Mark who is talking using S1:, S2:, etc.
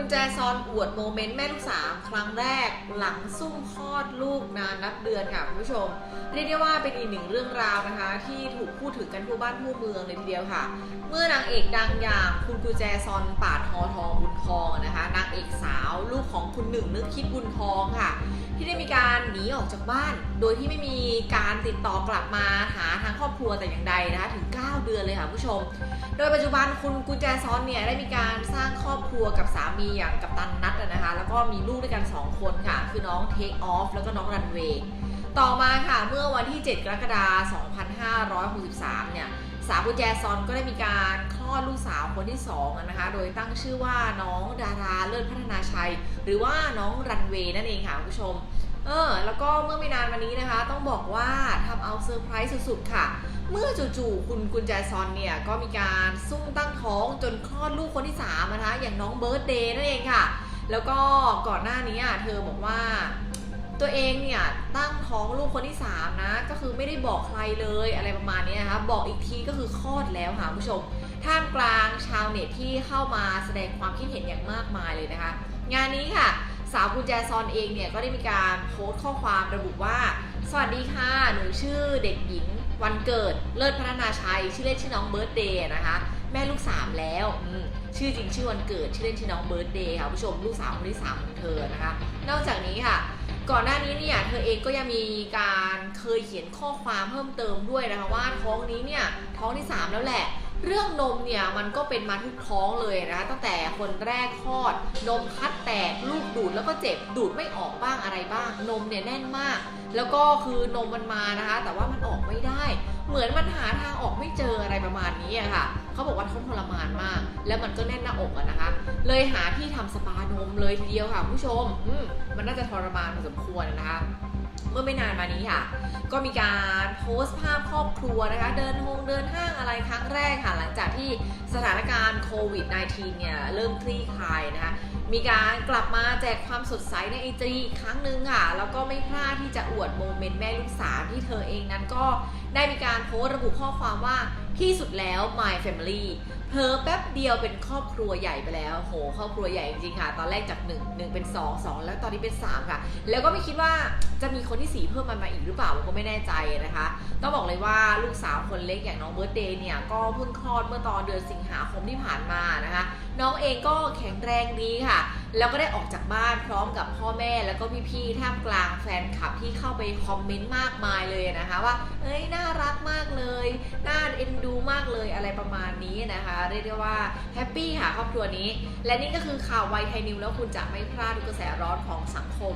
S1: คุณแจซอนอวดโมเมนต์แม่ลูกสามครั้งแรกหลังซุ่มคลอดลูกนานนับเดือนค่ะคุณผู้ชม เรียกได้ว่าเป็นอีกหนึ่งเรื่องราวนะคะ ที่ถูกพูดถึงกันทั่วบ้านทั่วเมืองเลยทีเดียวค่ะ เมื่อนางเอกดังอย่างคุณกุญแจซอนปาดทอทองบุญทองนะคะนางเอกสาวลูกของคุณหนึ่งนึกคิดบุญทองค่ะ ที่ได้มีการหนีออกจากบ้าน โดยที่ไม่มีการติดต่อกลับมาหาทางครอบครัวแต่อย่างใดนะคะถึง 9 เดือนเลยค่ะผู้ชม โดยปัจจุบันคุณกุญแจซอนเนี่ยได้มีการสร้างครอบครัวกับสามีอย่างกัปตันนัทนะคะ แล้วก็มีลูกด้วยกัน 2 คนค่ะ คือน้องเทคออฟแล้วก็น้องรันเวย์ต่อมาค่ะเมื่อวันที่ 7 กรกฎาคม 2563 เนี่ยสาวกุญแจซอนก็ได้มีการค ลอดลูกสาวคนที่2อะนะคะ โดยตั้งชื่อว่าน้องดาราเลิศพัฒนาชัย หรือว่าน้องรันเวย์นั่นเองค่ะคุณผู้ชม เออ แล้วก็เมื่อไม่นานมานี้นะคะ ต้องบอกว่าทำเอาเซอร์ไพรส์สุดๆค่ะ เมื่อจู่ๆคุณกุญแจซอนเนี่ย ก็มีการซุ่มตั้งท้องจนคลอดลูกคนที่3นะคะ อย่างน้องเบิร์ดเดย์นั่นเองค่ะ แล้วก็ก่อนหน้านี้เธอบอกว่า ตัวเองเนี่ยตั้งท้องลูกคนที่ 3 นะ ก็คือไม่ได้บอกใครเลยอะไรประมาณนี้นะคะบอกอีกทีก็คือคลอดแล้วค่ะคุณผู้ชมท่ามกลางชาวเน็ตที่เข้ามาแสดงความคิดเห็นอย่างมากมายเลยนะคะ งานนี้ค่ะ สาวกุญแจซอนเองเนี่ยก็ได้มีการโพสต์ข้อความระบุว่า สวัสดีค่ะ หนูชื่อเด็กหญิงวันเกิดเลิศพัฒนาชัย ชื่อเล่นชื่อน้องเบิร์ดเดย์นะคะ แม่ลูกสามแล้วชื่อจริงชื่อวันเกิดชื่อเล่นชื่อน้องเบิร์ดเดย์ค่ะคุณผู้ชมลูกสาวคนที่สามของเธอนะคะ นอกจากนี้ค่ะ ก่อนหน้านี้เนี่ยเธอเองก็ยังมีการเคยเขียนข้อความเพิ่มเติมด้วยนะคะว่าท้องนี้เนี่ยท้องที่ 3 แล้วแหละ เรื่องนมเนี่ยมันก็เป็นมาทุกท้องเลยนะคะตั้งแต่คนแรกคลอด นมคัดแตกลูกดูดแล้วก็เจ็บดูดไม่ออกบ้างอะไรบ้าง นมเนี่ยแน่นมาก แล้วก็คือนมมันมานะคะ แต่ว่ามันออกไม่ได้ เหมือนมันหาทางออก เจออะไรประมาณนี้อะค่ะเขาบอกว่าท้องทรมานมาก แล้วมันก็แน่นหน้าอกอะนะคะ เลยหาที่ทำสปานมเลยทีเดียวค่ะผู้ชมอืมมันน่าจะทรมานพอสมควรนะคะเมื่อไม่นานมานี้ค่ะ ก็มีการโพสต์ภาพครอบครัวนะคะ เดินฮงเดินห้างอะไรครั้งแรกค่ะ หลังจากที่สถานการณ์โควิด -19 เนี่ยเริ่มคลี่คลายนะคะ มีการกลับมาแจกความสดใสในไอจีอีกครั้งหนึ่งค่ะ แล้วก็ไม่พลาดที่จะอวดโมเมนต์แม่ลูกสามที่เธอเองนั้นก็ได้มีการโพสต์ระบุข้อความว่าที่สุดแล้ว my family เพอแป๊บเดียวเป็นครอบครัวใหญ่ไปแล้ว โห ครอบครัวใหญ่จริงๆค่ะ ตอนแรกจาก1 1เป็น 2 2 แล้วตอนนี้เป็น 3 ค่ะ แล้วก็ไม่คิดว่าจะมีคนที่ 4 เพิ่มมันมาอีกหรือเปล่าผมก็ไม่แน่ใจนะคะ ต้องบอกเลยว่าลูกสาวคนเล็กอย่างน้องเบิร์ดเดย์เนี่ย ก็เพิ่งคลอดเมื่อตอนเดือนสิงหาคมที่ผ่านมานะคะ น้องเองก็แข็งแรงดีค่ะ แล้วก็ได้ออกจากบ้านพร้อมกับพ่อแม่แล้วก็พี่ๆท่ามกลางแฟนคลับที่เข้าไปคอมเมนต์มากมายเลยนะคะว่าเอ้ยน่ารักมากเลยน่าเอ็นดูมากเลยอะไรประมาณนี้นะคะ เรียกได้ว่าแฮปปี้ค่ะครอบครัวนี้ และนี่ก็คือข่าวไวไทยนิวแล้วคุณจะไม่พลาดทุกกระแสร้อนของสังคม